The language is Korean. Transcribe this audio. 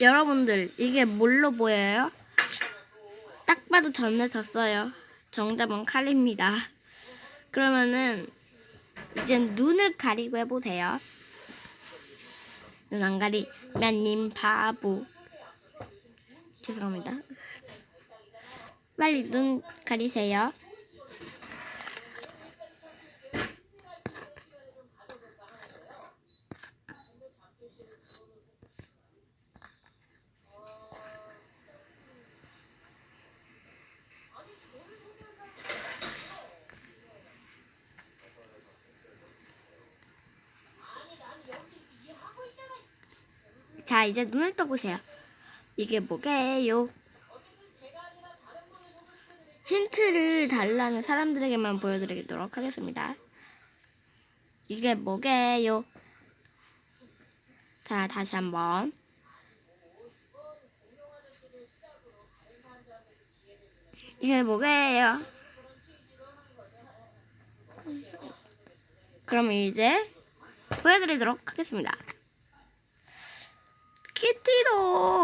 여러분들 이게 뭘로 보여요? 딱 봐도 전해졌어요. 정답은 칼입니다. 그러면은 이제 눈을 가리고 해보세요. 눈 안 가리면 님 바보. 죄송합니다. 빨리 눈 가리세요. 자, 이제 눈을 떠보세요. 이게 뭐게요? 힌트를 달라는 사람들에게만 보여드리도록 하겠습니다. 이게 뭐게요? 자, 다시 한번. 이게 뭐게요? 그럼 이제 보여드리도록 하겠습니다. ケティ